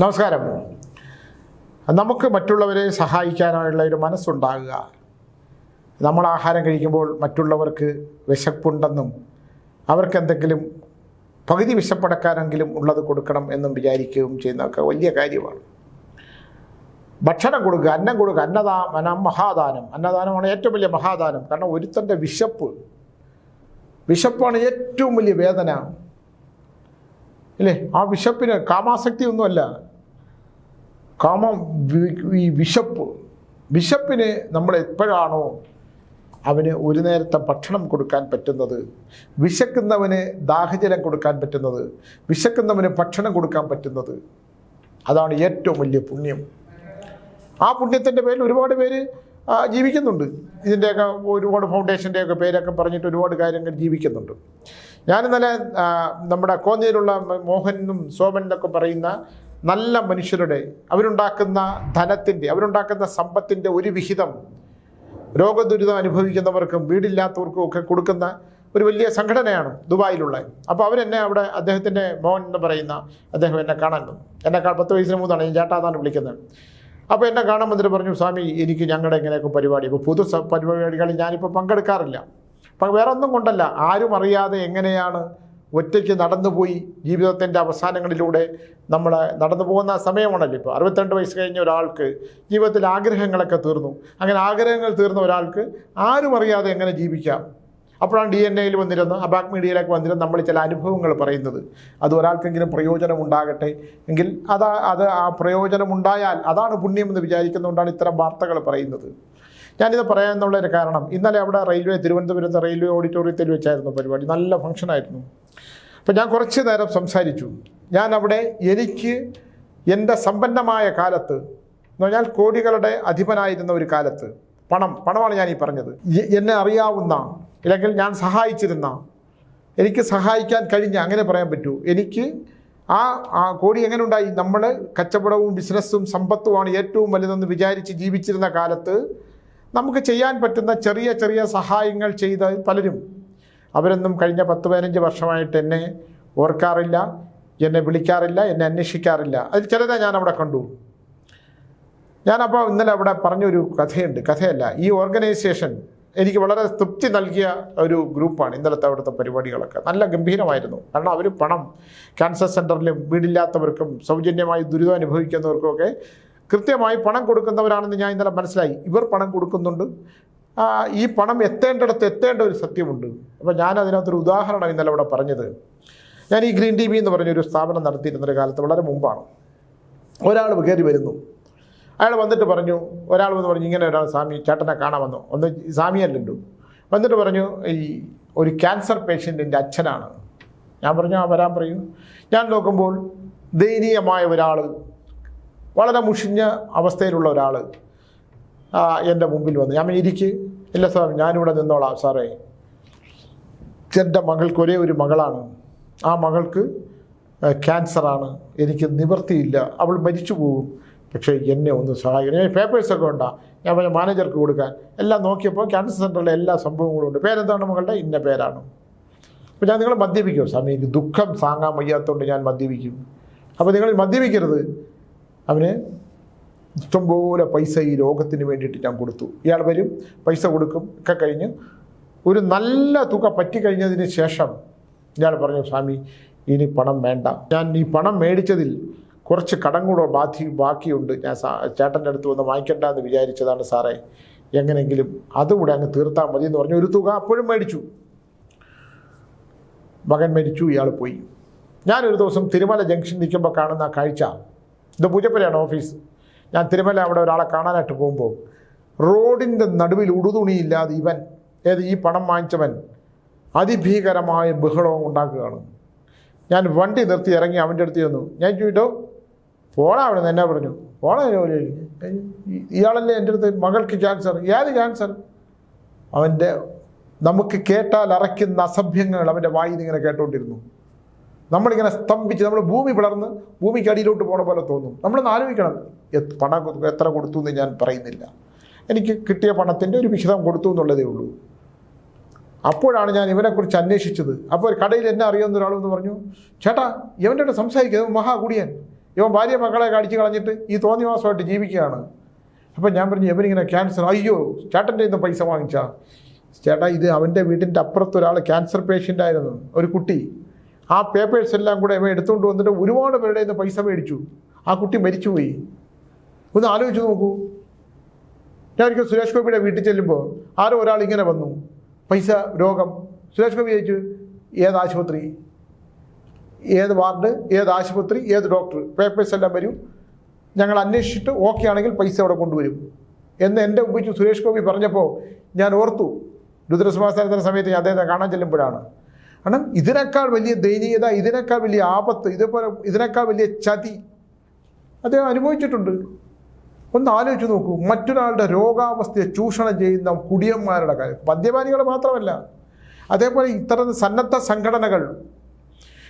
നമസ്കാരം. നമുക്ക് മറ്റുള്ളവരെ സഹായിക്കാനുള്ള ഒരു മനസ്സുണ്ടാകുക. നമ്മൾ ആഹാരം കഴിക്കുമ്പോൾ മറ്റുള്ളവർക്ക് വിശപ്പുണ്ടെന്നും അവർക്ക് എന്തെങ്കിലും പകുതി വിശപ്പടക്കാനെങ്കിലും ഉള്ളത് കൊടുക്കണം എന്നും വിചാരിക്കുകയും ചെയ്യുന്നതൊക്കെ വലിയ കാര്യമാണ്. ഭക്ഷണം കൊടുക്കുക അന്നം കൊടുക്കുക അന്നദാ അന്നം മഹാദാനം. അന്നദാനമാണ് ഏറ്റവും വലിയ മഹാദാനം. കാരണം ഒരുത്തന്റെ വിശപ്പ് വിശപ്പാണ് ഏറ്റവും വലിയ വേദന. അല്ലേ ആ വിശപ്പിന് കാമാസക്തി ഒന്നുമല്ല കാമം ഈ വിശപ്പ് വിശപ്പിന് നമ്മൾ എപ്പോഴാണോ അവന് ഒരു നേരത്തെ ഭക്ഷണം കൊടുക്കാൻ പറ്റുന്നത് വിശക്കുന്നവന് ദാഹജലം കൊടുക്കാൻ പറ്റുന്നത് വിശക്കുന്നവന് ഭക്ഷണം കൊടുക്കാൻ പറ്റുന്നത് അതാണ് ഏറ്റവും വലിയ പുണ്യം. ആ പുണ്യത്തിന്റെ പേരിൽ ഒരുപാട് പേര് ജീവിക്കുന്നുണ്ട്. ഇതിന്റെയൊക്കെ ഒരുപാട് ഫൗണ്ടേഷന്റെയൊക്കെ പേരൊക്കെ പറഞ്ഞിട്ട് ഒരുപാട് കാര്യങ്ങൾ ജീവിക്കുന്നുണ്ട്. ഞാനിന്നലെ നമ്മുടെ കോന്നിയിലുള്ള മോഹനും സോമൻ എന്നൊക്കെ പറയുന്ന നല്ല മനുഷ്യരുടെ അവരുണ്ടാക്കുന്ന ധനത്തിന്റെ അവരുണ്ടാക്കുന്ന സമ്പത്തിന്റെ ഒരു വിഹിതം രോഗദുരിതം അനുഭവിക്കുന്നവർക്കും വീടില്ലാത്തവർക്കും ഒക്കെ കൊടുക്കുന്ന ഒരു വലിയ സംഘടനയാണ് ദുബായിലുള്ള. അപ്പോൾ അവരെന്നെ അവിടെ അദ്ദേഹത്തിന്റെ മോൻ എന്ന് പറയുന്ന അദ്ദേഹം എന്നെ കാണാൻ വന്നു. എന്നെ പത്ത് വയസ്സിന് മൂന്നാണ് ഞാൻ ചേട്ടാന്നാണ് വിളിക്കുന്നത്. അപ്പോൾ എന്നെ കാണാൻ വന്നിട്ട് പറഞ്ഞു സ്വാമി എനിക്ക് ഞങ്ങളുടെ ഇങ്ങനെയൊക്കെ പരിപാടി ഇപ്പോൾ പുതു പരിപാടികളിൽ ഞാനിപ്പോൾ പങ്കെടുക്കാറില്ല. അപ്പം വേറെ ഒന്നും കൊണ്ടല്ല ആരും അറിയാതെ എങ്ങനെയാണ് ഒറ്റയ്ക്ക് നടന്നുപോയി ജീവിതത്തിന്റെ അവസാനങ്ങളിലൂടെ നമ്മൾ നടന്നു പോകുന്ന സമയമാണല്ലോ ഇപ്പോൾ. അറുപത്തിരണ്ട് വയസ്സ് കഴിഞ്ഞ ഒരാൾക്ക് ജീവിതത്തിൽ ആഗ്രഹങ്ങളൊക്കെ തീർന്നു. അങ്ങനെ ആഗ്രഹങ്ങൾ തീർന്ന ഒരാൾക്ക് ആരും അറിയാതെ എങ്ങനെ ജീവിക്കാം? അപ്പോഴാണ് ഡി എൻ എയിൽ വന്നിരുന്ന അബാക് മീഡിയയിലേക്ക് വന്നിരുന്ന നമ്മൾ ചില അനുഭവങ്ങൾ പറയുന്നത്. അത് ഒരാൾക്കെങ്കിലും പ്രയോജനം ഉണ്ടാകട്ടെ എങ്കിൽ അത് അത് ആ പ്രയോജനം ഉണ്ടായാൽ അതാണ് പുണ്യമെന്ന് വിചാരിക്കുന്നതുകൊണ്ടാണ് ഇത്തരം വാർത്തകൾ പറയുന്നത്. ഞാനിത് പറയാമെന്നുള്ളൊരു കാരണം ഇന്നലെ അവിടെ റെയിൽവേ തിരുവനന്തപുരത്ത് റെയിൽവേ ഓഡിറ്റോറിയത്തിൽ വെച്ചായിരുന്നു പരിപാടി. നല്ല ഫംഗ്ഷനായിരുന്നു. അപ്പോൾ ഞാൻ കുറച്ച് നേരം സംസാരിച്ചു. ഞാൻ അവിടെ എനിക്ക് എന്റെ സമ്പന്നമായ കാലത്ത് എന്ന് പറഞ്ഞാൽ കോടികളുടെ അധിപനായിരുന്ന ഒരു കാലത്ത് പണം പണമാണ് ഞാൻ ഈ പറഞ്ഞത് എന്നെ അറിയാവുന്ന അല്ലെങ്കിൽ ഞാൻ സഹായിച്ചിരുന്ന എനിക്ക് സഹായിക്കാൻ കഴിഞ്ഞ അങ്ങനെ പറയാൻ പറ്റൂ. എനിക്ക് ആ ആ കോടി എങ്ങനെ ഉണ്ടായി നമ്മൾ കച്ചവടവും ബിസിനസ്സും സമ്പത്തുമാണ് ഏറ്റവും വലുതെന്ന് വിചാരിച്ച് ജീവിച്ചിരുന്ന കാലത്ത് നമുക്ക് ചെയ്യാൻ പറ്റുന്ന ചെറിയ ചെറിയ സഹായങ്ങൾ ചെയ്ത പലരും അവരൊന്നും കഴിഞ്ഞ പത്ത് പതിനഞ്ച് വർഷമായിട്ട് എന്നെ ഓർക്കാറില്ല എന്നെ വിളിക്കാറില്ല എന്നെ അന്വേഷിക്കാറില്ല. അതിൽ ചിലരെ ഞാൻ അവിടെ കണ്ടു. ഞാനപ്പോൾ ഇന്നലെ അവിടെ പറഞ്ഞൊരു കഥയുണ്ട്. കഥയല്ല ഈ ഓർഗനൈസേഷൻ എനിക്ക് വളരെ തൃപ്തി നൽകിയ ഒരു ഗ്രൂപ്പാണ് ഇന്നലത്തെ അവിടുത്തെ പരിപാടികളൊക്കെ. നല്ല ഗംഭീരമായിരുന്നു. കാരണം അവർ പണം ക്യാൻസർ സെന്ററിലും വീടില്ലാത്തവർക്കും സൗജന്യമായി ദുരിതം അനുഭവിക്കുന്നവർക്കും ഒക്കെ കൃത്യമായി പണം കൊടുക്കുന്നവരാണെന്ന് ഞാൻ ഇന്നലെ മനസ്സിലായി. ഇവർ പണം കൊടുക്കുന്നുണ്ട്. ഈ പണം എത്തേണ്ടിടത്ത് എത്തേണ്ട ഒരു സത്യമുണ്ട്. അപ്പോൾ ഞാൻ അതിനകത്തൊരു ഉദാഹരണം ഇന്നലെ അവിടെ പറഞ്ഞത്. ഞാൻ ഈ ഗ്രീൻ ടി വി എന്ന് പറഞ്ഞൊരു സ്ഥാപനം നടത്തിയിരുന്നൊരു കാലത്ത് വളരെ മുമ്പാണ്. ഒരാൾ കയറി വരുന്നു. അയാൾ വന്നിട്ട് പറഞ്ഞു ഒരാൾ വന്ന് പറഞ്ഞു ഇങ്ങനെ ഒരാൾ സ്വാമി ചേട്ടനെ കാണാൻ വന്നു? ഒന്ന് സ്വാമിയല്ലല്ലോ വന്നിട്ട് പറഞ്ഞു ഈ ഒരു ക്യാൻസർ പേഷ്യന്റിന്റെ അച്ഛനാണ്. ഞാൻ പറഞ്ഞു ആ വരാൻ പറയൂ. ഞാൻ നോക്കുമ്പോൾ ദയനീയമായ ഒരാൾ വളരെ മുഷിഞ്ഞ അവസ്ഥയിലുള്ള ഒരാൾ എന്റെ മുമ്പിൽ വന്നു. ഞാൻ ഇരിക്ക്. ഇല്ല സാർ ഞാനിവിടെ നിന്നോളാം സാറേ. എന്റെ മകൾക്ക് ഒരേ ഒരു മകളാണ്. ആ മകൾക്ക് ക്യാൻസറാണ്. എനിക്ക് നിവൃത്തിയില്ല അവൾ മരിച്ചു പോകും. പക്ഷേ എന്നെ ഒന്ന് സഹായിക്കണം. ഞാൻ പേപ്പേഴ്സൊക്കെ ഉണ്ടാ. ഞാൻ പറഞ്ഞ മാനേജർക്ക് കൊടുക്കാൻ. എല്ലാം നോക്കിയപ്പോൾ ക്യാൻസർ സെന്ററിലെ എല്ലാ സംഭവങ്ങളും ഉണ്ട്. പേരെന്താണ് മകളുടെ? ഇന്ന പേരാണ്. അപ്പോൾ ഞാൻ നിങ്ങളെ മദ്യപിക്കും. സ്വാമി എനിക്ക് ദുഃഖം താങ്ങാൻ വയ്യാത്തതുകൊണ്ട് ഞാൻ മദ്യപിക്കും. അപ്പോൾ നിങ്ങൾ മദ്യപിക്കരുത്. അവന് ഇഷ്ടംപോലെ പൈസ ഈ രോഗത്തിന് വേണ്ടിയിട്ട് ഞാൻ കൊടുത്തു. ഇയാൾ വരും പൈസ കൊടുക്കും ഒക്കെ കഴിഞ്ഞ് ഒരു നല്ല തുക പറ്റിക്കഴിഞ്ഞതിന് ശേഷം ഇയാൾ പറഞ്ഞു സ്വാമി ഇനി പണം വേണ്ട. ഞാൻ ഈ പണം മേടിച്ചതിൽ കുറച്ച് കടം കൂടെ ബാധി ബാക്കിയുണ്ട്. ഞാൻ ചേട്ടന്റെ അടുത്ത് വന്ന് വാങ്ങിക്കണ്ട എന്ന് വിചാരിച്ചതാണ് സാറേ. എങ്ങനെയെങ്കിലും അതുകൂടെ അങ്ങ് തീർത്താൽ മതി എന്ന് പറഞ്ഞു. ഒരു തുക അപ്പോഴും മേടിച്ചു. മകൻ മരിച്ചു ഇയാൾ പോയി. ഞാനൊരു ദിവസം തിരുമല ജംഗ്ഷൻ നിൽക്കുമ്പോൾ കാണുന്ന ആ കാഴ്ച. ഇത് പൂജപ്പുരയാണ് ഓഫീസ്. ഞാൻ തിരുമല അവിടെ ഒരാളെ കാണാനായിട്ട് പോകുമ്പോൾ റോഡിന്റെ നടുവിൽ ഉടുതുണിയില്ലാതെ ഇവൻ ഏത് ഈ പണം വാങ്ങിച്ചവൻ അതിഭീകരമായ ബഹളവും ഉണ്ടാക്കുകയാണ്. ഞാൻ വണ്ടി നിർത്തി ഇറങ്ങി അവന്റെ അടുത്ത് ചെന്നു. ഞാൻ ചോദിട്ടോ പോണാ അവിടെ നിന്ന് എന്നെ പറഞ്ഞു പോണാ ജോലി ഇയാളല്ലേ എന്റെ അടുത്ത് മകൾക്ക് ക്യാൻസർ ഏത് ക്യാൻസർ അവന്റെ നമുക്ക് കേട്ടാൽ അറയ്ക്കുന്ന അസഭ്യങ്ങൾ അവന്റെ വായിൽ നിന്ന് ഇങ്ങനെ കേട്ടോണ്ടിരുന്നു. നമ്മളിങ്ങനെ സ്തംഭിച്ച് നമ്മൾ ഭൂമി പിളർന്ന് ഭൂമിക്കടിയിലോട്ട് പോണ പോലെ തോന്നും. നമ്മളൊന്ന് ആലോചിക്കണം. പണം എത്ര കൊടുത്തു എന്ന് ഞാൻ പറയുന്നില്ല. എനിക്ക് കിട്ടിയ പണത്തിന്റെ ഒരു വിഹിതം കൊടുത്തു എന്നുള്ളതേ ഉള്ളൂ. അപ്പോഴാണ് ഞാൻ ഇവനെക്കുറിച്ച് അന്വേഷിച്ചത്. അപ്പോൾ കടയിൽ എന്നെ അറിയാവുന്ന ഒരാളെന്ന് പറഞ്ഞു ചേട്ടാ ഇവന്റെ സംസാരിക്കുക മഹാകുടിയൻ. ഇവൻ ഭാര്യ മക്കളെ കടിച്ചു കളഞ്ഞിട്ട് ഈ തോന്നിവാസമായിട്ട് ജീവിക്കുകയാണ്. അപ്പം ഞാൻ പറഞ്ഞു ഇവനിങ്ങനെ ക്യാൻസർ. അയ്യോ ചേട്ടന്റെ ഇന്ന് പൈസ വാങ്ങിച്ചാ? ചേട്ടാ ഇത് അവന്റെ വീടിന്റെ അപ്പുറത്ത് ഒരാൾ ക്യാൻസർ പേഷ്യന്റ് ആയിരുന്നു. ഒരു കുട്ടി. ആ പേപ്പേഴ്സ് എല്ലാം കൂടെ അമ്മ എടുത്തുകൊണ്ട് വന്നിട്ട് ഒരുപാട് പേരുടെ ഇന്ന് പൈസ മേടിച്ചു. ആ കുട്ടി മരിച്ചുപോയി. ഒന്ന് ആലോചിച്ച് നോക്കൂ. ഞാൻ ഒരിക്കൽ സുരേഷ് ഗോപിയുടെ വീട്ടിൽ ചെല്ലുമ്പോൾ ആരോ ഒരാൾ ഇങ്ങനെ വന്നു. പൈസ രോഗം. സുരേഷ് ഗോപി ചോദിച്ചു ഏത് ആശുപത്രി? ഏത് വാർഡ്? ഏത് ആശുപത്രി? ഏത് ഡോക്ടർ പേപ്പേഴ്സ് എല്ലാം വരും. ഞങ്ങൾ അന്വേഷിച്ചിട്ട് ഓക്കെ ആണെങ്കിൽ പൈസ അവിടെ കൊണ്ടുവരും. എന്ന് എന്റെ ഉപയോഗിച്ച് സുരേഷ് ഗോപി പറഞ്ഞപ്പോൾ ഞാൻ ഓർത്തു. രുദ്രസിംഹാസനത്തിന്റെ സമയത്ത് ഞാൻ അദ്ദേഹത്തെ കാണാൻ ചെല്ലുമ്പോഴാണ്. കാരണം ഇതിനേക്കാൾ വലിയ ദയനീയത ഇതിനേക്കാൾ വലിയ ആപത്ത് ഇതേപോലെ ഇതിനേക്കാൾ വലിയ ചതി അദ്ദേഹം അനുഭവിച്ചിട്ടുണ്ട്. ഒന്ന് ആലോചിച്ച് നോക്കൂ. മറ്റൊരാളുടെ രോഗാവസ്ഥയെ ചൂഷണം ചെയ്യുന്ന കുടിയന്മാരുടെ കാര്യം. മദ്യപാനികൾ മാത്രമല്ല. അതേപോലെ ഇത്തരം സന്നദ്ധ സംഘടനകൾ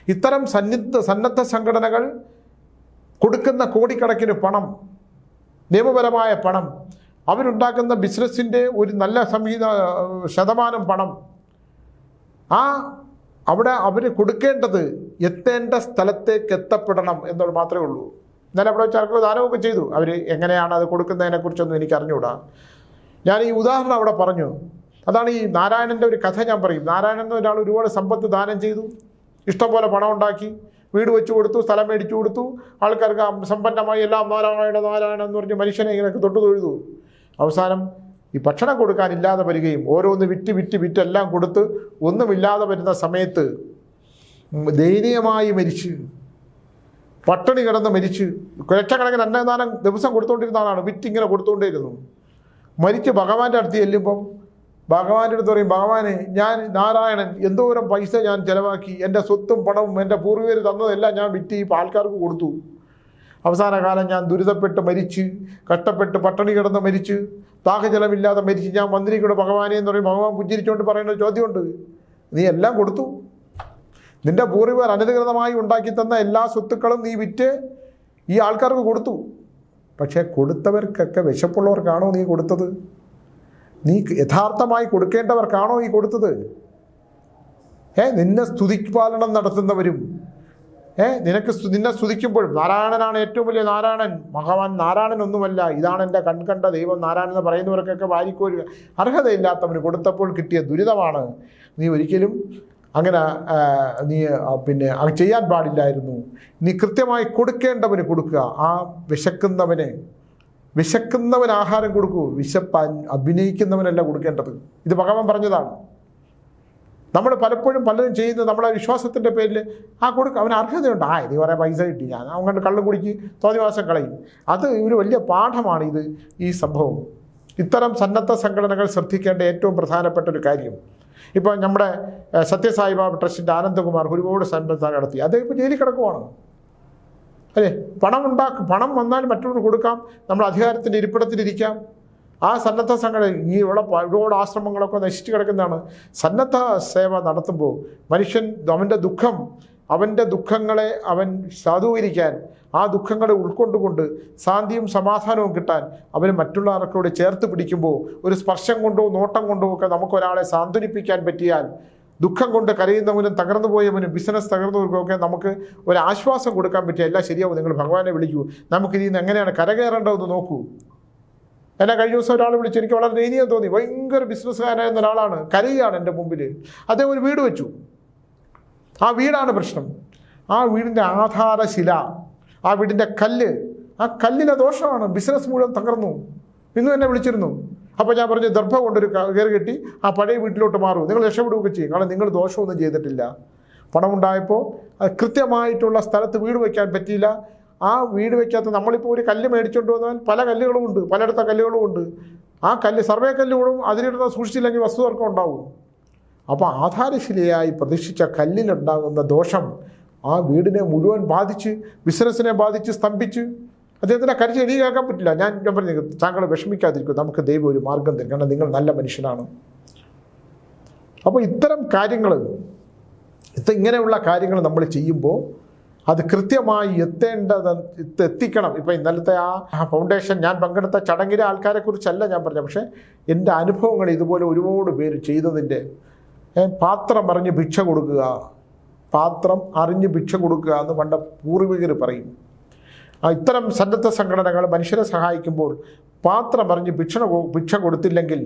ഇത്തരം സന്നിധ സന്നദ്ധ സംഘടനകൾ കൊടുക്കുന്ന കോടിക്കണക്കിന് പണം നിയമപരമായ പണം അവരുണ്ടാക്കുന്ന ബിസിനസ്സിന്റെ ഒരു നല്ല സംഹിത ശതമാനം പണം ആ അവിടെ അവർ കൊടുക്കേണ്ടത് എത്തേണ്ട സ്ഥലത്തേക്ക് എത്തപ്പെടണം എന്നുള്ളത് മാത്രമേ ഉള്ളൂ. ഞാൻ അവിടെ ചർക്ക ദാനമൊക്കെ ചെയ്തു. അവർ എങ്ങനെയാണ് അത് കൊടുക്കുന്നതിനെക്കുറിച്ചൊന്നും എനിക്ക് അറിഞ്ഞുകൂടാ ഞാൻ ഈ ഉദാഹരണം അവിടെ പറഞ്ഞു. അതാണ് ഈ നാരായണന്റെ ഒരു കഥ ഞാൻ പറയും. നാരായണൻ എന്ന ഒരാൾ ഒരുപാട് സമ്പത്ത് ദാനം ചെയ്തു. ഇഷ്ടംപോലെ പണം ഉണ്ടാക്കി. വീട് വെച്ചു കൊടുത്തു സ്ഥലം മേടിച്ചു കൊടുത്തു. ആൾക്കാർക്ക് സമ്പന്നമായി എല്ലാം നാരായണ നാരായണ എന്ന് പറഞ്ഞ് മനുഷ്യനെ ഇങ്ങനെയൊക്കെ തൊട്ടു തൊഴുതു അവസാനം ഈ ഭക്ഷണം കൊടുക്കാനില്ലാതെ വരികയും ഓരോന്ന് വിറ്റ് വിറ്റ് വിറ്റെല്ലാം കൊടുത്ത് ഒന്നുമില്ലാതെ വരുന്ന സമയത്ത് ദയനീയമായി മരിച്ച് പട്ടിണി കിടന്ന് മരിച്ച് ലക്ഷക്കണക്കിന് അന്നദാനം ദിവസം കൊടുത്തുകൊണ്ടിരുന്ന ആളാണ്. വിറ്റ് ഇങ്ങനെ കൊടുത്തുകൊണ്ടേയിരുന്നു മരിച്ച് ഭഗവാന്റെ അടുത്ത് ചെല്ലുമ്പം ഭഗവാന്റെ അടുത്ത് പറയും ഭഗവാനെ ഞാൻ നാരായണൻ എന്തോരം പൈസ ഞാൻ ചിലവാക്കി. എന്റെ സ്വത്തും പണവും എന്റെ പൂർവികർ തന്നതെല്ലാം ഞാൻ വിറ്റ് ഈ ആൾക്കാർക്ക് കൊടുത്തു. അവസാന കാലം ഞാൻ ദുരിതപ്പെട്ട് മരിച്ച് കഷ്ടപ്പെട്ട് പട്ടിണി കിടന്ന് മരിച്ച് ദാഹജലമില്ലാതെ മരിച്ച് ഞാൻ വന്നിരിക്കുന്നു ഭഗവാനെ എന്ന് പറയും ഭഗവാൻ പുഞ്ചിരിച്ചുകൊണ്ട് പറയുന്ന ഒരു ചോദ്യമുണ്ട്. നീ എല്ലാം കൊടുത്തു. നിന്റെ പൂർവികർ അനധികൃതമായി ഉണ്ടാക്കി തന്ന എല്ലാ സ്വത്തുക്കളും നീ വിറ്റ് ഈ ആൾക്കാർക്ക് കൊടുത്തു. പക്ഷേ കൊടുത്തവർക്കൊക്കെ വിശപ്പുള്ളവർക്കാണോ നീ കൊടുത്തത്? നീ യഥാർത്ഥമായി കൊടുക്കേണ്ടവർക്കാണോ ഈ കൊടുത്തത്? ഏ നിന്നെ സ്തുതിപാലനം നടത്തുന്നവരും ഏ നിനക്ക് നിന്നെ സ്തുതിക്കുമ്പോഴും നാരായണനാണ് ഏറ്റവും വലിയ നാരായണൻ മഹാവാൻ നാരായണൻ ഒന്നുമല്ല. ഇതാണ് എന്റെ കൺകണ്ട ദൈവം. നാരായണൻ എന്ന് പറയുന്നവർക്കൊക്കെ വാരിക്കോരി അർഹതയില്ലാത്തവന് കൊടുത്തപ്പോൾ കിട്ടിയ ദുരിതമാണ്. നീ ഒരിക്കലും അങ്ങനെ നീ പിന്നെ അത് ചെയ്യാൻ പാടില്ലായിരുന്നു. നീ കൃത്യമായി കൊടുക്കേണ്ടവന് കൊടുക്കുക. ആ വിശക്കുന്നവന് വിശക്കുന്നവൻ ആഹാരം കൊടുക്കൂ. വിശപ്പ് അഭിനയിക്കുന്നവനല്ല കൊടുക്കേണ്ടത്. ഇത് ഭഗവാൻ പറഞ്ഞതാണ്. നമ്മൾ പലപ്പോഴും പലരും ചെയ്യുന്നത് നമ്മളെ വിശ്വാസത്തിന്റെ പേരിൽ ആ കൊടുക്ക അവന് അർഹതയുണ്ട്. ആ ഇത് കുറേ പൈസ കിട്ടി ഞാൻ അവൻ കള്ളു കുടിക്ക് തോന്നിവാസം കളയും. അത് ഒരു വലിയ പാഠമാണ് ഇത് ഈ സംഭവം. ഇത്തരം സന്നദ്ധ സംഘടനകൾ ശ്രദ്ധിക്കേണ്ട ഏറ്റവും പ്രധാനപ്പെട്ട ഒരു കാര്യം. ഇപ്പോൾ നമ്മുടെ സത്യസായിബാബ ട്രസ്റ്റിന്റെ ആനന്ദകുമാർ ഒരുപാട് സന്നദ്ധ നടത്തി. അദ്ദേഹം ഇപ്പോൾ ജയിലിൽ കിടക്കുവാണ്. അല്ലേ? പണം ഉണ്ടാക്കും പണം വന്നാൽ മറ്റുള്ളവർ കൊടുക്കാം നമ്മൾ അധികാരത്തിന്റെ ഇരിപ്പിടത്തിലിരിക്കാം. ആ സന്നദ്ധ സംഘടന ഈ പ- ഒരുപാട് ആശ്രമങ്ങളൊക്കെ നശിച്ചു കിടക്കുന്നതാണ്. സന്നദ്ധ സേവ നടത്തുമ്പോൾ മനുഷ്യൻ അവന്റെ ദുഃഖം അവന്റെ ദുഃഖങ്ങളെ അവൻ സാധൂകരിക്കാൻ ആ ദുഃഖങ്ങളെ ഉൾക്കൊണ്ടുകൊണ്ട് ശാന്തിയും സമാധാനവും കിട്ടാൻ അവന് മറ്റുള്ളവർക്കോട് ചേർത്ത് പിടിക്കുമ്പോൾ ഒരു സ്പർശം കൊണ്ടോ നോട്ടം കൊണ്ടോ ഒക്കെ നമുക്കൊരാളെ സാന്ത്വനിപ്പിക്കാൻ പറ്റിയാൽ ദുഃഖം കൊണ്ട് കരയുന്നവനും തകർന്നു പോയവനും ബിസിനസ് തകർന്നവർക്കൊക്കെ നമുക്ക് ഒരു ആശ്വാസം കൊടുക്കാൻ പറ്റിയ എല്ലാം ശരിയാവും. നിങ്ങൾ ഭഗവാനെ വിളിക്കൂ. നമുക്കിതിൽ നിന്ന് എങ്ങനെയാണ് കരകയറേണ്ടതെന്ന് നോക്കൂ. എന്നെ കഴിഞ്ഞ ദിവസം ഒരാൾ വിളിച്ചു എനിക്ക് വളരെ ദയനീയം തോന്നി. ഭയങ്കര ബിസിനസ്സുകാരനായിരുന്ന ഒരാളാണ്. കരയുകയാണ് എന്റെ മുമ്പിൽ അദ്ദേഹം ഒരു വീട് വെച്ചു. ആ വീടാണ് പ്രശ്നം. ആ വീടിന്റെ ആധാരശില ആ വീടിന്റെ കല്ല്. ആ കല്ലിലെ ദോഷമാണ്. ബിസിനസ് മുഴുവൻ തകർന്നു. ഇന്നും എന്നെ വിളിച്ചിരുന്നു. അപ്പോൾ ഞാൻ പറഞ്ഞു ദർഭ കൊണ്ടൊരു കയറി കെട്ടി ആ പഴയ വീട്ടിലോട്ട് മാറും. നിങ്ങൾ രക്ഷപ്പെടുകയൊക്കെ ചെയ്യും. കാരണം നിങ്ങൾ ദോഷമൊന്നും ചെയ്തിട്ടില്ല. പണമുണ്ടായപ്പോൾ കൃത്യമായിട്ടുള്ള സ്ഥലത്ത് വീട് വയ്ക്കാൻ പറ്റിയില്ല. ആ വീട് വയ്ക്കാത്ത നമ്മളിപ്പോൾ ഒരു കല്ല് മേടിച്ചുകൊണ്ട് വന്നാൽ പല കല്ലുകളും ഉണ്ട് പലയിടത്ത കല്ലുകളും ഉണ്ട്. ആ കല്ല് സർവേ കല്ലുകളും അതിലിടുന്ന സൂക്ഷിച്ചില്ലെങ്കിൽ വസ്തുതർക്കം ഉണ്ടാവും. അപ്പോൾ ആധാരശിലയായി പ്രതീക്ഷിച്ച കല്ലിലുണ്ടാകുന്ന ദോഷം ആ വീടിനെ മുഴുവൻ ബാധിച്ച് ബിസിനസ്സിനെ ബാധിച്ച് സ്തംഭിച്ച് അദ്ദേഹത്തിനെ കരിച്ച് എഴുതിയാക്കാൻ പറ്റില്ല. ഞാൻ ഞാൻ പറഞ്ഞു താങ്കൾ വിഷമിക്കാതിരിക്കും. നമുക്ക് ദൈവം ഒരു മാർഗം തരും. കാരണം നിങ്ങൾ നല്ല മനുഷ്യനാണ്. അപ്പോൾ ഇത്തരം കാര്യങ്ങൾ ഇത്ത ഇങ്ങനെയുള്ള കാര്യങ്ങൾ നമ്മൾ ചെയ്യുമ്പോൾ അത് കൃത്യമായി എത്തേണ്ടത് എത്ത- എത്തിക്കണം. ഇപ്പം ഇന്നലത്തെ ആ ഫൗണ്ടേഷൻ ഞാൻ പങ്കെടുത്ത ചടങ്ങിലെ ആൾക്കാരെ കുറിച്ചല്ല ഞാൻ പറഞ്ഞത്. പക്ഷേ എന്റെ അനുഭവങ്ങൾ ഇതുപോലെ ഒരുപാട് പേര് ചെയ്തതിന്റെ പാത്രം അറിഞ്ഞ് ഭിക്ഷ കൊടുക്കുക പാത്രം അറിഞ്ഞ് ഭിക്ഷ കൊടുക്കുക എന്ന് പണ്ട പൂർവികർ പറയും. ഇത്തരം സന്നദ്ധ സംഘടനകൾ മനുഷ്യരെ സഹായിക്കുമ്പോൾ പാത്രം അറിഞ്ഞ് ഭിക്ഷ ഭിക്ഷ കൊടുത്തില്ലെങ്കിൽ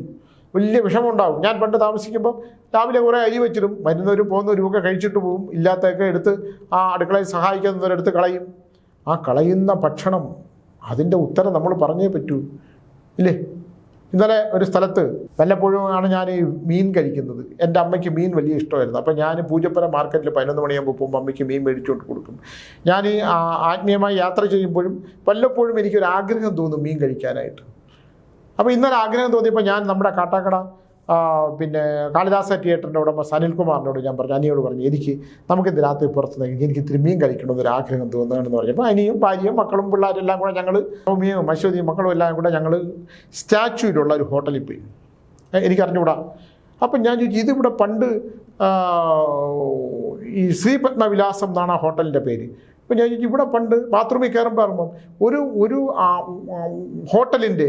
വലിയ വിഷമമുണ്ടാവും ഞാൻ പണ്ട് താമസിക്കുമ്പോൾ രാവിലെ കുറേ അരി വെച്ചിടും. വരുന്നവരും പോകുന്നവരും ഒക്കെ കഴിച്ചിട്ട് പോവും. ഇല്ലാത്തതൊക്കെ എടുത്ത് ആ അടുക്കളയിൽ സഹായിക്കുന്നവരെടുത്ത് കളയും. ആ കളയുന്ന ഭക്ഷണം അതിന്റെ ഉത്തരം നമ്മൾ പറഞ്ഞേ പറ്റൂ. ഇല്ലേ? ഇന്നലെ ഒരു സ്ഥലത്ത് വല്ലപ്പോഴും ആണ് ഞാൻ ഈ മീൻ കഴിക്കുന്നത്. എന്റെ അമ്മയ്ക്ക് മീൻ വലിയ ഇഷ്ടമായിരുന്നു. അപ്പോൾ ഞാൻ പൂജപ്പുര മാർക്കറ്റിൽ പതിനൊന്ന് മണിയാകുമ്പോൾ പോകുമ്പോൾ അമ്മയ്ക്ക് മീൻ മേടിച്ചുകൊണ്ട് കൊടുക്കും. ഞാൻ ഈ ആത്മീയമായി യാത്ര ചെയ്യുമ്പോഴും വല്ലപ്പോഴും എനിക്കൊരു ആഗ്രഹം തോന്നും മീൻ കഴിക്കാനായിട്ട്. അപ്പോൾ ഇന്നലെ ആഗ്രഹം തോന്നിയപ്പോൾ ഞാൻ നമ്മുടെ കാട്ടാക്കട പിന്നെ കാളിദാസ തിയേറ്ററിന്റെ ഉടമ സനിൽകുമാറിനോട് ഞാൻ പറഞ്ഞു അനിയോട് പറഞ്ഞു എനിക്ക് നമുക്ക് ഇന്ന് രാത്രി പുറത്ത് നിന്ന് എനിക്ക് ഇത്തിരി മീൻ കഴിക്കണമെന്നൊരു ആഗ്രഹം തോന്നുകയാണെന്ന് പറഞ്ഞപ്പോൾ അനിയും ഭാര്യയും മക്കളും പിള്ളേരും എല്ലാം കൂടെ ഞങ്ങൾ സൗമ്യയും അശ്വതിയും മക്കളും എല്ലാം കൂടെ ഞങ്ങൾ സ്റ്റാച്യൂയിലുള്ള ഒരു ഹോട്ടലിൽ പോയി. എനിക്കറിഞ്ഞുകൂടാ അപ്പം ഞാൻ ചോദിച്ചു ഇതിവിടെ പണ്ട് ഈ ശ്രീപത്മവിലാസം എന്നാണ് ആ ഹോട്ടലിന്റെ പേര്. അപ്പം ഞാൻ ചോദിച്ചു ഇവിടെ പണ്ട് ബാത്റൂമിൽ കയറുമ്പോൾ ഇറങ്ങുമ്പം ഒരു ഒരു ഹോട്ടലിന്റെ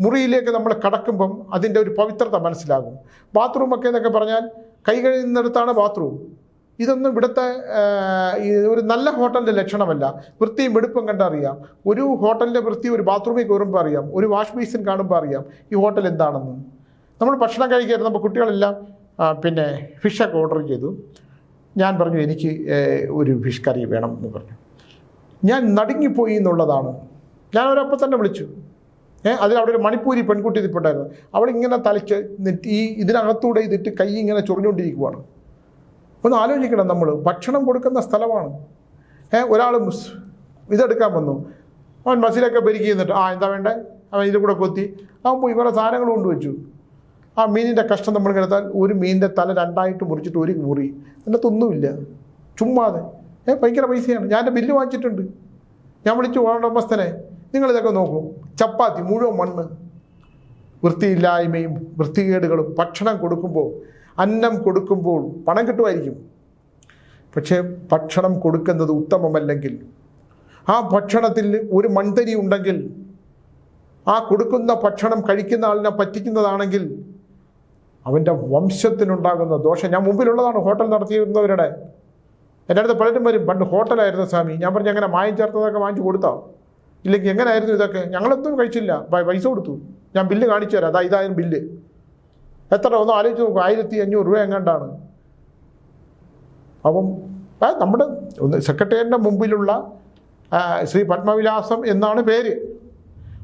മുറിയിലേക്ക് നമ്മൾ കടക്കുമ്പം അതിന്റെ ഒരു പവിത്രത മനസ്സിലാകും. ബാത്റൂമൊക്കെ എന്നൊക്കെ പറഞ്ഞാൽ കൈ കഴിയുന്നിടത്താണ് ബാത്റൂം ഇതൊന്നും ഇവിടുത്തെ ഒരു നല്ല ഹോട്ടലിന്റെ ലക്ഷണമല്ല. വൃത്തിയും വെടുപ്പും കണ്ടറിയാം. ഒരു ഹോട്ടലിന്റെ വൃത്തി ഒരു ബാത്റൂമിൽ കയറുമ്പോൾ അറിയാം. ഒരു വാഷ് ബേസിൻ കാണുമ്പോൾ അറിയാം ഈ ഹോട്ടൽ എന്താണെന്ന്. നമ്മൾ ഭക്ഷണം കഴിക്കായിരുന്നപ്പോൾ കുട്ടികളെല്ലാം പിന്നെ ഫിഷൊക്കെ ഓർഡർ ചെയ്തു. ഞാൻ പറഞ്ഞു എനിക്ക് ഒരു ഫിഷ് കറി വേണം എന്ന് പറഞ്ഞു. ഞാൻ നടുങ്ങിപ്പോയി എന്നുള്ളതാണ്. ഞാൻ അവരപ്പം തന്നെ വിളിച്ചു. അതിൽ അവിടെ ഒരു മണിപ്പൂരി പെൺകുട്ടി നിൽപ്പുണ്ടായിരുന്നു അവൾ ഇങ്ങനെ തലയ്ക്ക് ഈ ഇതിനകത്തൂടെ ഇതിട്ട് കൈ ഇങ്ങനെ ചൊറിഞ്ഞുകൊണ്ടിരിക്കുവാണ്. ഒന്ന് ആലോചിക്കണം നമ്മൾ ഭക്ഷണം കൊടുക്കുന്ന സ്ഥലമാണ്. ഏഹ് ഒരാൾ ഇതെടുക്കാൻ വന്നു. അവൻ ബസ്സിലൊക്കെ പെരുക്കി എന്നിട്ട് ആ എന്താ വേണ്ടേ? അവൻ ഇതിൽ കൂടെ കൊത്തി. അവൻ പോയി കുറേ സാധനങ്ങൾ കൊണ്ടുവച്ചു ആ മീനിന്റെ കഷ്ടം നമ്മൾ കിടത്താൽ ഒരു മീനിന്റെ തല രണ്ടായിട്ട് മുറിച്ചിട്ട് ഒരു മുറി. അതിനകത്തൊന്നുമില്ല ചുമ്മാതെ. ഏ ഭയങ്കര പൈസയാണ്. ഞാൻ എന്റെ ബില്ല് വാങ്ങിച്ചിട്ടുണ്ട്. ഞാൻ വിളിച്ചു ഉടമസ്ഥനെ നിങ്ങളിതൊക്കെ നോക്കൂ. ചപ്പാത്തി മുഴുവൻ മണ്ണ്. വൃത്തിയില്ലായ്മയും വൃത്തികേടുകളും ഭക്ഷണം കൊടുക്കുമ്പോൾ അന്നം കൊടുക്കുമ്പോൾ പണം കിട്ടുമായിരിക്കും. പക്ഷേ ഭക്ഷണം കൊടുക്കുന്നത് ഉത്തമമല്ലെങ്കിൽ ആ ഭക്ഷണത്തിൽ ഒരു മൺതരി ഉണ്ടെങ്കിൽ ആ കൊടുക്കുന്ന ഭക്ഷണം കഴിക്കുന്ന ആളിനെ പറ്റിക്കുന്നതാണെങ്കിൽ അവന്റെ വംശത്തിനുണ്ടാകുന്ന ദോഷം. ഞാൻ മുമ്പിലുള്ളതാണ് ഹോട്ടൽ നടത്തിയിരുന്നവരുടെ. എന്റെ അടുത്ത് പലരും വരും പണ്ട് ഹോട്ടലായിരുന്നു സ്വാമി. ഞാൻ പറഞ്ഞു അങ്ങനെ മായം ചേർത്തതൊക്കെ വാങ്ങിച്ചു കൊടുത്തോ? ഇല്ലെങ്കിൽ എങ്ങനെയായിരുന്നു ഇതൊക്കെ? ഞങ്ങളൊന്നും കഴിച്ചില്ല. പൈസ കൊടുത്തു. ഞാൻ ബില്ല് കാണിച്ചു തരാം. അതാ ഇതായിരുന്നു ബില്ല്. എത്ര? ഒന്ന് ആലോചിച്ച് നോക്കും. ആയിരത്തി അഞ്ഞൂറ് രൂപ എങ്ങാണ്ടാണ്. അപ്പം നമ്മുടെ ഒന്ന് സെക്രട്ടേറിയറ്റിന്റെ മുമ്പിലുള്ള ശ്രീ പത്മവിലാസം എന്നാണ് പേര്.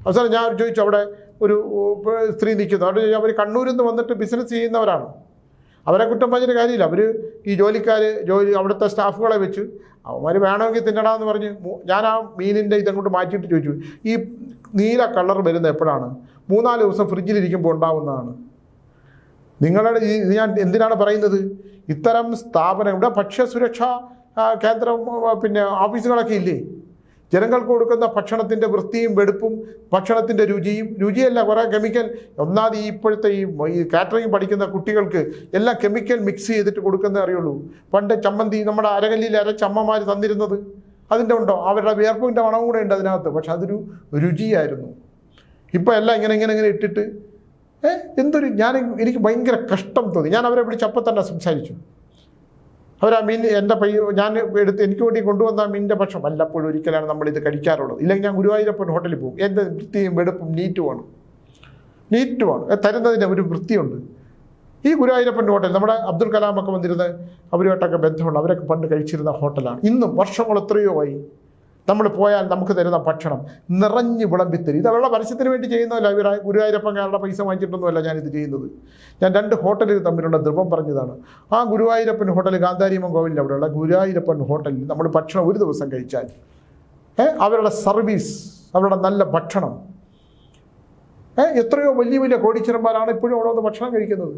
അവസാനം ഞാൻ ചോദിച്ചു അവിടെ ഒരു സ്ത്രീ നിൽക്കുന്നു. അവിടെ അവർ കണ്ണൂരിൽ നിന്ന് വന്നിട്ട് ബിസിനസ് ചെയ്യുന്നവരാണ്. അവരെ കുറ്റം പറഞ്ഞിട്ട് കാര്യമില്ല. അവർ ഈ ജോലിക്കാർ ജോലി അവിടുത്തെ സ്റ്റാഫുകളെ വെച്ച് അവന്മാർ വേണമെങ്കിൽ തിന്നടാന്ന് പറഞ്ഞ് ഞാൻ ആ മീനിന്റെ ഇതങ്ങോട്ട് മാറ്റിയിട്ട് ചോദിച്ചു. ഈ നീല കളർ വരുന്നത് എപ്പോഴാണ്? മൂന്നാൽ ദിവസം ഫ്രിഡ്ജിലിരിക്കുമ്പോൾ ഉണ്ടാവുന്നതാണ്. നിങ്ങളുടെ ഈ ഞാൻ എന്തിനാണ് പറയുന്നത്? ഇത്തരം സ്ഥാപനം ഇവിടെ ഭക്ഷ്യസുരക്ഷാ കേന്ദ്രം പിന്നെ ഓഫീസുകളൊക്കെ ഇല്ലേ? ജനങ്ങൾക്ക് കൊടുക്കുന്ന ഭക്ഷണത്തിന്റെ വൃത്തിയും വെടുപ്പും ഭക്ഷണത്തിന്റെ രുചിയും രുചിയല്ല കുറേ കെമിക്കൽ ഒന്നാമത് ഈ ഇപ്പോഴത്തെ ഈ കാറ്ററിംഗ് പഠിക്കുന്ന കുട്ടികൾക്ക് എല്ലാം കെമിക്കൽ മിക്സ് ചെയ്തിട്ട് കൊടുക്കുന്നേ അറിയുള്ളൂ. പണ്ട് ചമ്മന്തി നമ്മുടെ അരകല്ലിൽ അരച്ചമ്മമാർ തന്നിരുന്നത് അതിന്റെ ഉണ്ടോ? അവരുടെ വിയർപ്പിന്റെ മണവും കൂടെ ഉണ്ട് അതിനകത്ത്. പക്ഷെ അതൊരു രുചിയായിരുന്നു. ഇപ്പോൾ എല്ലാം ഇങ്ങനെ ഇങ്ങനെ ഇങ്ങനെ ഇട്ടിട്ട് എന്തൊരു ഞാൻ എനിക്ക് ഭയങ്കര കഷ്ടം തോന്നി. ഞാൻ അവരെ വിളിച്ച് അപ്പം തന്നെ സംസാരിച്ചു. അവർ ആ മീൻ എന്റെ പൈ ഞാൻ എടുത്ത് എനിക്ക് വേണ്ടി കൊണ്ടുവന്ന ആ മീനിന്റെ പക്ഷം വല്ലപ്പോഴും ഒരിക്കലാണ് നമ്മൾ ഇത് കഴിക്കാറുള്ളത്. ഇല്ലെങ്കിൽ ഞാൻ ഗുരുവായൂരപ്പൻ ഹോട്ടലിൽ പോകും. എന്റെ വൃത്തിയും വെടുപ്പും നീറ്റുമാണ് നീറ്റുമാണ് തരുന്നതിന് ഒരു വൃത്തിയുണ്ട്. ഈ ഗുരുവായൂരപ്പൻ ഹോട്ടൽ നമ്മുടെ അബ്ദുൽ കലാമൊക്കെ വന്നിരുന്ന് അവരുമായിട്ടൊക്കെ ബന്ധമുണ്ട് അവരൊക്കെ പണ്ട് കഴിച്ചിരുന്ന ഹോട്ടലാണ്. ഇന്നും വർഷങ്ങൾ എത്രയോ ആയി. നമ്മൾ പോയാൽ നമുക്ക് തരുന്ന ഭക്ഷണം നിറഞ്ഞ് വിളമ്പിത്തരും. ഇത് അവരുടെ പരസ്യത്തിന് വേണ്ടി ചെയ്യുന്നതല്ല. ഇവർ ഗുരുവായൂരപ്പൻകാരുടെ പൈസ വാങ്ങിച്ചിട്ടൊന്നുമല്ല ഞാനിത് ചെയ്യുന്നത്. ഞാൻ രണ്ട് ഹോട്ടലിൽ തമ്മിലുള്ള ധ്രുവം പറഞ്ഞതാണ്. ആ ഗുരുവായൂരപ്പൻ ഹോട്ടൽ ഗാന്ധാരിയമ്മൻ കോവിലിന്റെ അവിടെയുള്ള ഗുരുവായൂരപ്പൻ ഹോട്ടലിൽ നമ്മൾ ഭക്ഷണം ഒരു ദിവസം കഴിച്ചാൽ അവരുടെ സർവീസ് അവരുടെ നല്ല ഭക്ഷണം എത്രയോ വലിയ വലിയ കോടീശ്വരന്മാരാണ് ഇപ്പോഴും അവിടെ വന്ന് ഭക്ഷണം കഴിക്കുന്നത്.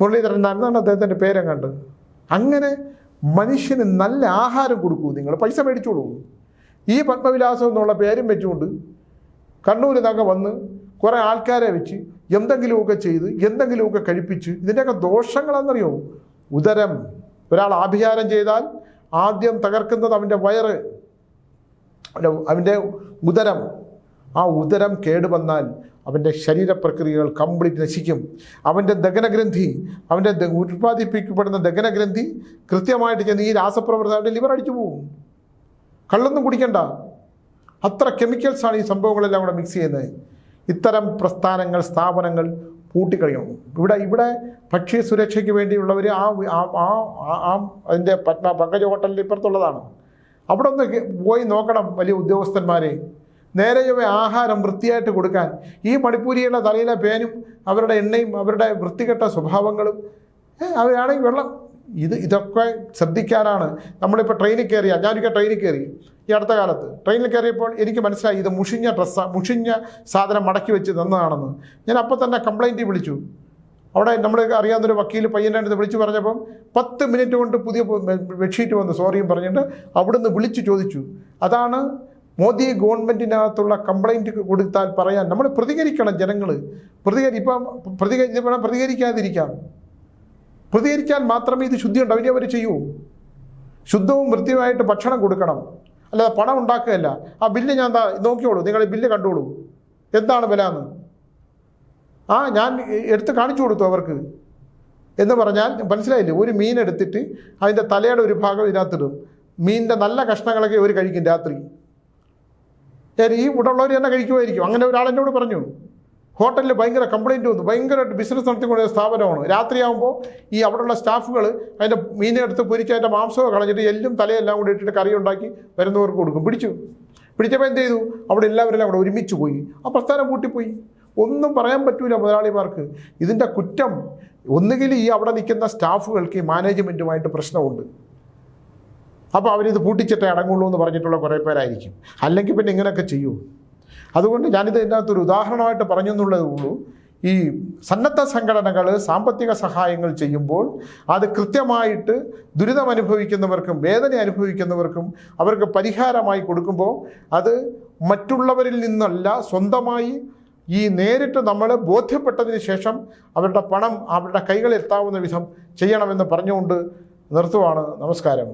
മുരളീധരൻ എന്നാണ് അദ്ദേഹത്തിന്റെ പേരെങ്ങാണ്ട്. അങ്ങനെ മനുഷ്യന് നല്ല ആഹാരം കൊടുക്കൂ നിങ്ങൾ. പൈസ മേടിച്ചോളൂ. ഈ പത്മവിലാസം എന്നുള്ള പേരും വെച്ചുകൊണ്ട് കണ്ണൂർ നിന്നൊക്കെ വന്ന് കുറേ ആൾക്കാരെ വെച്ച് എന്തെങ്കിലുമൊക്കെ ചെയ്ത് എന്തെങ്കിലുമൊക്കെ കഴിപ്പിച്ച് ഇതിന്റെയൊക്കെ ദോഷങ്ങളെന്നറിയോ? ഉദരം. ഒരാൾ ആഭിചാരം ചെയ്താൽ ആദ്യം തകർക്കുന്നത് അവന്റെ വയറ് അവന്റെ ഉദരം. ആ ഉദരം കേടുവന്നാൽ അവന്റെ ശരീരപ്രക്രിയകൾ കംപ്ലീറ്റ് നശിക്കും. അവന്റെ ദഹനഗ്രന്ഥി അവന്റെ ഉത്പാദിപ്പിക്കപ്പെടുന്ന ദഹനഗ്രന്ഥി കൃത്യമായിട്ട് ചെന്ന് ഈ രാസപ്രവർത്തനം അവന്റെ ലിവർ അടിച്ചു പോകും കള്ളൊന്നും കുടിക്കണ്ട. അത്ര കെമിക്കൽസാണ് ഈ സംഭവങ്ങളെല്ലാം കൂടെ മിക്സ് ചെയ്യുന്നത്. ഇത്തരം പ്രസ്ഥാനങ്ങൾ സ്ഥാപനങ്ങൾ പൂട്ടിക്കഴിയണം ഇവിടെ ഇവിടെ ഭക്ഷ്യ സുരക്ഷയ്ക്ക് വേണ്ടിയുള്ളവർ ആ ആ- ആ അതിന്റെ പത്മ പങ്കജ ഹോട്ടലിന്റെ ഇപ്പുറത്തുള്ളതാണ്. അവിടെ ഒന്ന് പോയി നോക്കണം വലിയ ഉദ്യോഗസ്ഥന്മാരെ. നേരെ ചൊവ്വ ആഹാരം വൃത്തിയായിട്ട് കൊടുക്കാൻ. ഈ മണിപ്പൂരിയുടെ തലയിലെ പേനും അവരുടെ എണ്ണയും അവരുടെ വൃത്തികെട്ട സ്വഭാവങ്ങളും അവരാണെങ്കിൽ വെള്ളം. ഇത് ഇതൊക്കെ ശ്രദ്ധിക്കാനാണ്. നമ്മളിപ്പോൾ ട്രെയിനിൽ കയറിയ ഞാനൊക്കെ ട്രെയിനിൽ കയറി. ഈ അടുത്ത കാലത്ത് ട്രെയിനിൽ കയറിയപ്പോൾ എനിക്ക് മനസ്സിലായി ഇത് മുഷിഞ്ഞ ഡ്രസ്സാണ് മുഷിഞ്ഞ സാധനം മടക്കി വെച്ച് തന്നതാണെന്ന്. ഞാൻ അപ്പോൾ തന്നെ കംപ്ലൈന്റ് വിളിച്ചു. അവിടെ നമ്മൾ അറിയാവുന്നൊരു വക്കീൽ പയ്യന്റെ അടുത്ത് വിളിച്ചു പറഞ്ഞപ്പം പത്ത് മിനിറ്റ് കൊണ്ട് പുതിയ ബെഡ്ഷീറ്റ് വന്ന് സോറിയും പറഞ്ഞിട്ട് അവിടുന്ന് വിളിച്ചു ചോദിച്ചു. അതാണ് മോദി ഗവൺമെന്റിനകത്തുള്ള കംപ്ലൈന്റ് കൊടുത്താൽ പറയാൻ നമ്മൾ പ്രതികരിക്കണം ജനങ്ങൾ പ്രതികരി ഇപ്പം പ്രതികരി പ്രതികരിക്കാതിരിക്കാം പ്രതികരിക്കാൻ മാത്രമേ ഇത് ശുദ്ധി ഉണ്ടാവും. ഇനി അവർ ചെയ്യൂ. ശുദ്ധവും വൃത്തിയുമായിട്ട് ഭക്ഷണം കൊടുക്കണം. അല്ലാതെ പണം ഉണ്ടാക്കുകയല്ല. ആ ബില്ല് ഞാൻ നോക്കിയോളൂ നിങ്ങൾ ബില്ല് കണ്ടോളൂ. എന്താണ് വില എന്ന് ആ ഞാൻ എടുത്ത് കാണിച്ചു കൊടുത്തു അവർക്ക്. എന്ന് പറഞ്ഞാൽ മനസ്സിലായില്ലേ? ഒരു മീൻ എടുത്തിട്ട് അതിന്റെ തലയുടെ ഒരു ഭാഗം ഇതിനകത്തിടും. മീനിന്റെ നല്ല കഷ്ണങ്ങളൊക്കെ ഒരു കഴിക്കും രാത്രി. ഞാൻ ഈ ഇവിടെയുള്ളവർ തന്നെ കഴിക്കുമായിരിക്കും. അങ്ങനെ ഒരാൾ എന്നോട് പറഞ്ഞു. ഹോട്ടലിൽ ഭയങ്കര കംപ്ലൈന്റ് വന്നു. ഭയങ്കരമായിട്ട് ബിസിനസ് നടത്തിക്കൊണ്ട് സ്ഥാപനമാണ്. രാത്രിയാകുമ്പോൾ ഈ അവിടെയുള്ള സ്റ്റാഫുകൾ അതിന്റെ മീനെടുത്ത് പൊരിച്ച് അതിന്റെ മാംസമൊക്കെ കളഞ്ഞിട്ട് എല്ലും തലയെല്ലാം കൂടി ഇട്ടിട്ട് കറി ഉണ്ടാക്കി വരുന്നവർക്ക് കൊടുക്കും. പിടിച്ചു. പിടിച്ചപ്പോൾ എന്ത് ചെയ്തു? അവിടെ എല്ലാവരെല്ലാം അവിടെ ഒരുമിച്ച് പോയി. ആ പ്രസ്ഥാനം കൂട്ടിപ്പോയി ഒന്നും പറയാൻ പറ്റൂല മുതലാളിമാർക്ക്. ഇതിന്റെ കുറ്റം ഒന്നുകിൽ ഈ അവിടെ നിൽക്കുന്ന സ്റ്റാഫുകൾക്ക് ഈ മാനേജ്മെന്റുമായിട്ട് പ്രശ്നമുണ്ട്. അപ്പോൾ അവരിത് പൂട്ടിച്ചിട്ടേ അടങ്ങുള്ളൂ എന്ന് പറഞ്ഞിട്ടുള്ള കുറേ പേരായിരിക്കും. അല്ലെങ്കിൽ പിന്നെ ഇങ്ങനെയൊക്കെ ചെയ്യൂ. അതുകൊണ്ട് ഞാനിത് ഇതിനകത്ത് ഒരു ഉദാഹരണമായിട്ട് പറഞ്ഞു എന്നുള്ളതേ ഉള്ളൂ. ഈ സന്നദ്ധ സംഘടനകൾ സാമ്പത്തിക സഹായങ്ങൾ ചെയ്യുമ്പോൾ അത് കൃത്യമായിട്ട് ദുരിതം അനുഭവിക്കുന്നവർക്കും വേദന അനുഭവിക്കുന്നവർക്കും അവർക്ക് പരിഹാരമായി കൊടുക്കുമ്പോൾ അത് മറ്റുള്ളവരിൽ നിന്നല്ല സ്വന്തമായി ഈ നേരിട്ട് നമ്മൾ ബോധ്യപ്പെട്ടതിന് ശേഷം അവരുടെ പണം അവരുടെ കൈകളിൽ എത്താവുന്ന വിധം ചെയ്യണമെന്ന് പറഞ്ഞുകൊണ്ട് നിർത്തുവാണ്. നമസ്കാരം.